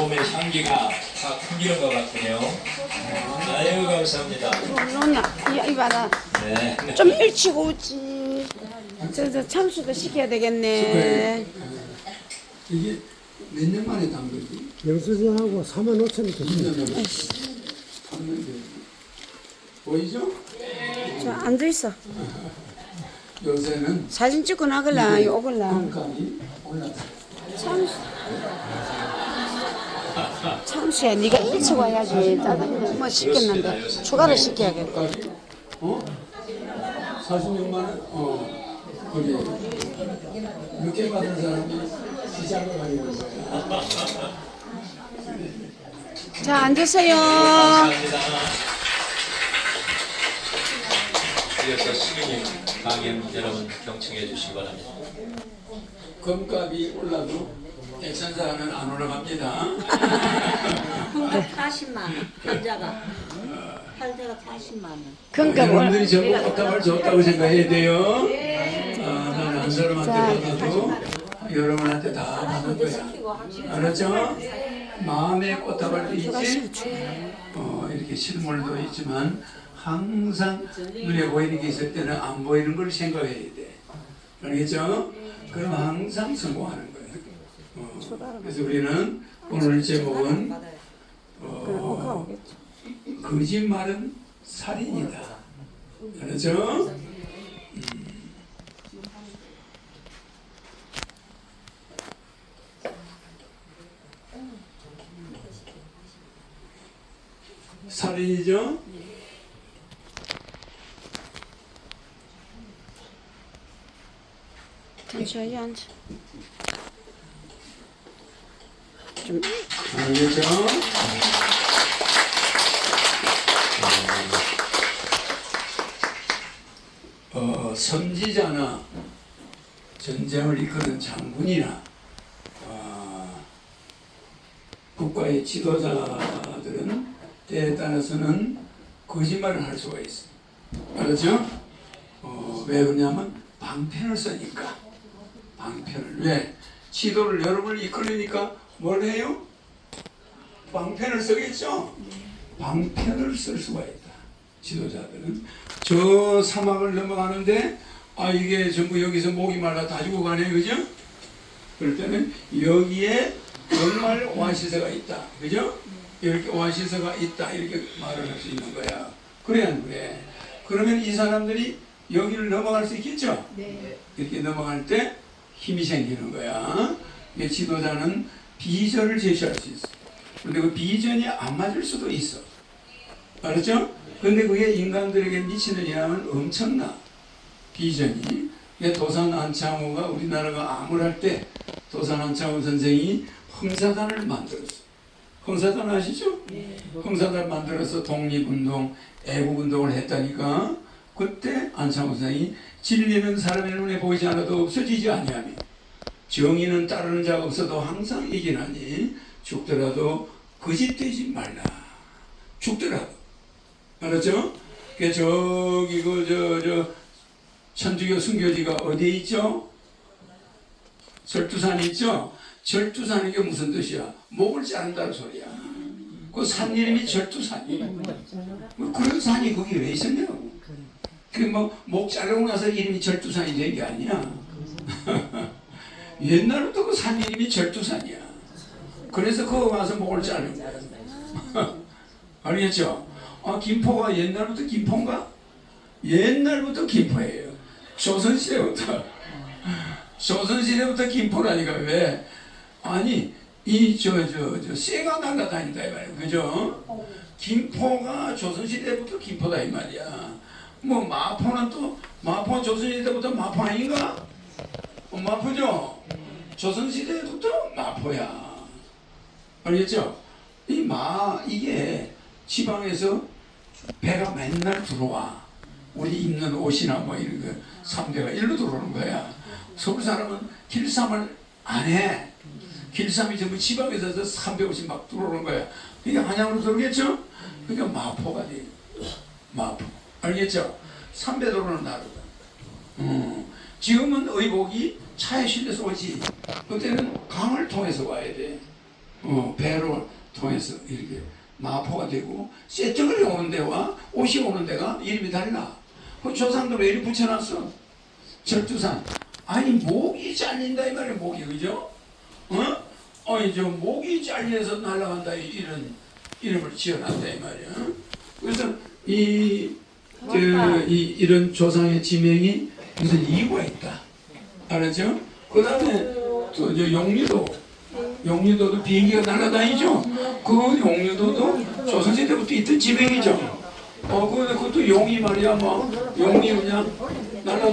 봄의 향기가 다 풍기는 것 같군요. 아유 감사합니다. 누나 이, 이 봐라 네. 좀 일찍 오지 저, 저 참수도 시켜야 되겠네 이게 몇 년 만에 단 거지? 영수증하고 4만 5천 원 줬어요. 2년 만에. 3년 돼. 보이죠? 저 앉아 있어 요새는 사진 찍고 나갈라 이 오글라. 참수 참수야 네가 일찍 와야지 짜장면 뭐 시켰는데 추가로 시켜야겠다 금값이 어? 46만 원? 어. 그게 늦게 받은 사람이 시작을 하게 된 거야. 자 앉으세요 감사합니다. 이어서 시민님 강연 여러분 경청해 주시기 바랍니다. 금값이 올라도 액션사는 안 올라갑니다. 한가 40만 원, 현자가 40만 원. 그러니까 여러분들이 뭘 전부 꽃다발 좋다고 생각해야 돼요. 아, 나는 한 사람한테 받아도 여러분한테 다 받을 거야. 알았죠? 마음의 꽃다발도 있지, 어, 이렇게 실물도 있지만 항상 눈에 보이는 게 있을 때는 안 보이는 걸 생각해야 돼. 알겠죠? 그럼 항상 성공하는 거예요. 어, 그래서 우리는 오늘 제목은 어, 거짓말은 살인이다. 알았죠? 살인이죠? 잠시만요 앉아 좀 알겠죠? 어, 선지자나 전쟁을 이끄는 장군이나 어, 국가의 지도자들은 때에 따라서는 거짓말을 할 수가 있어. 알았죠? 어, 왜 그러냐면 방편을 쓰니까. 방편을. 왜? 지도를 여러분을 이끌으니까 뭘 해요? 방편을 쓰겠죠? 방편을 쓸 수가 있다. 지도자들은. 저 사막을 넘어가는데, 아, 이게 전부 여기서 목이 말라 다 죽어 가네, 그죠? 그럴 때는 여기에 정말 오아시스가 있다. 그죠? 이렇게 오아시스가 있다. 이렇게 말을 할 수 있는 거야. 그래, 안 그래? 그러면 이 사람들이 여기를 넘어갈 수 있겠죠? 이렇게 넘어갈 때 힘이 생기는 거야. 이 지도자는 비전을 제시할 수 있어. 근데 그 비전이 안 맞을 수도 있어. 알았죠? 근데 그게 인간들에게 미치는 영향은 엄청나. 비전이. 도산 안창호가 우리나라가 암울할 때 도산 안창호 선생이 흥사단을 만들었어. 흥사단 아시죠? 흥사단 만들어서 독립운동, 애국운동을 했다니까. 그때 안창호 선생이 진리는 사람의 눈에 보이지 않아도 없어지지 아니하며 정의는 따르는 자가 없어도 항상 이기나니 죽더라도 거짓되지 말라. 죽더라도. 알았죠? 그 저기 그저저 천주교 순교지가 어디에 있죠? 절두산이 있죠? 절두산 이 게 무슨 뜻이야? 목을 자른다는 소리야. 그 산 이름이 절두산이야. 뭐 그런 산이 거기 왜 있었냐고. 그뭐 목 자르고 나서 이름이 절두산이 된 게 아니야. 옛날부터 그 산 이름이 절두산이야. 그래서 그거 와서 목을 자른 거야. 알겠죠? 아, 김포가 옛날부터 김포인가? 옛날부터 김포예요. 조선시대부터. 조선시대부터 김포라니까, 왜? 아니, 이, 저, 저, 저, 쇠가 날라다닌다, 이 말이야. 그죠? 김포가 조선시대부터 김포다, 이 말이야. 뭐, 마포는 또, 마포는 조선시대부터 마포 아닌가? 어, 마포죠? 조선시대부터 마포야. 알겠죠? 이 마, 이게 지방에서 배가 맨날 들어와. 우리 입는 옷이나 뭐 이런 거, 삼배가 일로 들어오는 거야. 서울 사람은 길쌈을 안 해. 길쌈이 전부 지방에서 삼배옷이 막 들어오는 거야. 그게 한양으로 들어오겠죠? 그러니까 마포가 돼. 마포. 알겠죠? 삼배 들어오는 나라다. 음. 지금은 의복이 차에 실려서 오지. 그때는 강을 통해서 와야 돼. 어, 배로 통해서 이렇게 마포가 되고 세척을 오는 데와 옷이 오는 데가 이름이 달라. 그 조상들 왜 이렇게 붙여놨어? 철두산. 아니 목이 잘린다 이 말이야 목이 그죠? 어? 어이 저 목이 잘려서 날아간다 이- 이런 이름을 지어놨다 이 말이야. 그래서 이, 저, 이 이런 조상의 지명이 무슨 이유가 있다. 알았죠? 그 다음에 또저 용리도 용리도도 비행기가 날아다니죠. 그 용리도도 조선시대 때부터 있던 지명이죠. 어, 근데 그것도 용이 말이야, 뭐 용이 그냥 날아